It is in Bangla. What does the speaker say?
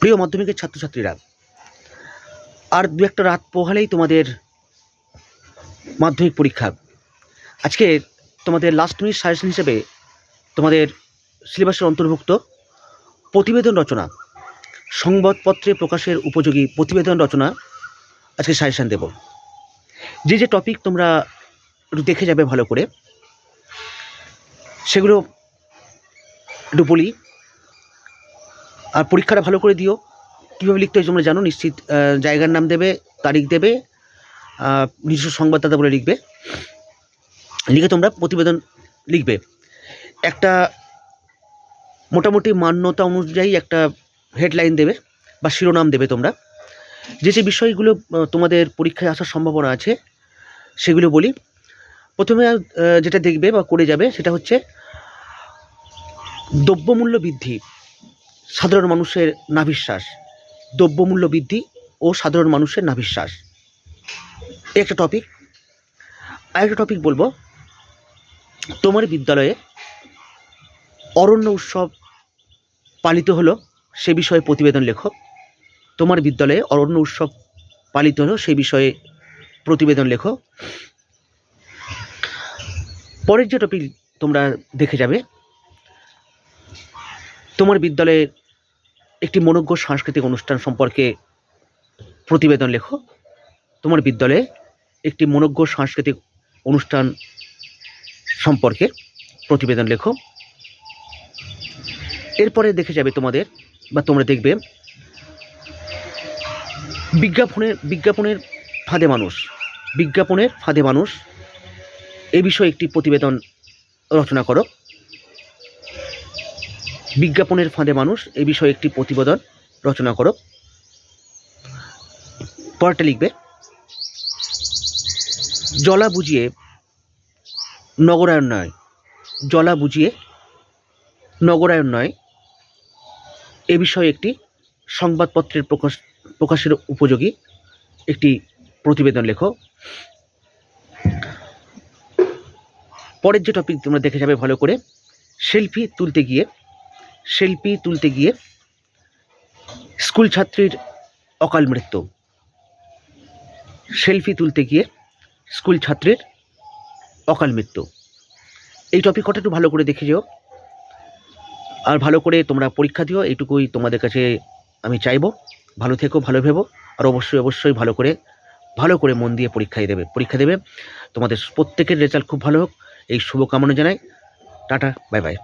প্রিয় মাধ্যমিকের ছাত্রছাত্রীরা, আর দু একটা রাত পোহালেই তোমাদের মাধ্যমিক পরীক্ষা। আজকে তোমাদের লাস্ট মিনিট সাজেশন হিসেবে তোমাদের সিলেবাসের অন্তর্ভুক্ত প্রতিবেদন রচনা, সংবাদপত্রে প্রকাশের উপযোগী প্রতিবেদন রচনা আজকে সাজেশান দেব। যে যে টপিক তোমরা দেখে যাবে ভালো করে, সেগুলো একটু বলি। আর পরীক্ষাটা ভালো করে দিও। কীভাবে লিখতে হয় তোমরা জানো, নিশ্চিত জায়গার নাম দেবে, তারিখ দেবে নিজস্ব সংবাদদাতা বলে লিখবে। লিখে তোমরা প্রতিবেদন লিখবে। একটা মোটামুটি মান্যতা অনুযায়ী একটা হেডলাইন দেবে বা শিরোনাম দেবে তোমরা। যে যে বিষয়গুলো তোমাদের পরীক্ষায় আসার সম্ভাবনা আছে, সেগুলো বলি। প্রথমে যেটা দেখবে বা করে যাবে, সেটা হচ্ছে দ্রব্যমূল্য বৃদ্ধি। সাধারণ মানুষের নাভিশ্বাস, দ্রব্যমূল্য বৃদ্ধি ও সাধারণ মানুষের নাভিশ্বাস। একটা টপিক আরেকটা টপিক বলব। তোমার বিদ্যালয়ে অরণ্য উৎসব পালিত হলো, সে বিষয়ে প্রতিবেদন লেখো। তোমার বিদ্যালয়ে অরণ্য উৎসব পালিত হলো, সে বিষয়ে প্রতিবেদন লেখো। পরের যে টপিক তোমরা দেখে যাবে, তোমার বিদ্যালয়ের একটি মনোজ্ঞ সাংস্কৃতিক অনুষ্ঠান সম্পর্কে প্রতিবেদন লেখো। তোমার বিদ্যালয়ে একটি মনোজ্ঞ সাংস্কৃতিক অনুষ্ঠান সম্পর্কে প্রতিবেদন লেখো। এরপরে দেখে যাবে তোমাদের বা তোমরা দেখবে বিজ্ঞাপনের বিজ্ঞাপনের ফাঁদে মানুষ, বিজ্ঞাপনের ফাঁদে মানুষ। এ বিষয়ে একটি প্রতিবেদন রচনা করো। বিজ্ঞাপনের ফাঁদে মানুষ এ বিষয়ে একটি প্রতিবেদন রচনা করো। পরেরটা লিখবে। জলা বুঝিয়ে নগরায়ণ নয়। জলা বুঝিয়ে নগরায়ণ নয়। এ বিষয়ে একটি সংবাদপত্রের প্রকাশ, প্রকাশের উপযোগী একটি প্রতিবেদন লেখো। পরের যে টপিক তোমরা দেখে যাবে ভালো করে, সেলফি তুলতে গিয়ে সেলফি তুলতে গিয়ে স্কুল ছাত্রীর অকাল মৃত্যু। সেলফি তুলতে গিয়ে স্কুল ছাত্রীর অকাল মৃত্যু। এই টপিক কটা একটু ভালো করে দেখে যেও। আর ভালো করে তোমরা পরীক্ষা দিও, এইটুকুই তোমাদের কাছে আমি চাইব। ভালো থেকো, ভালো ভেবো, আর অবশ্যই অবশ্যই ভালো করে ভালো করে মন দিয়ে পরীক্ষায় দেবে, পরীক্ষা দেবে। তোমাদের প্রত্যেকের রেজাল্ট খুব ভালো হোক। এই শুভকামনা জানাই। Tata bye bye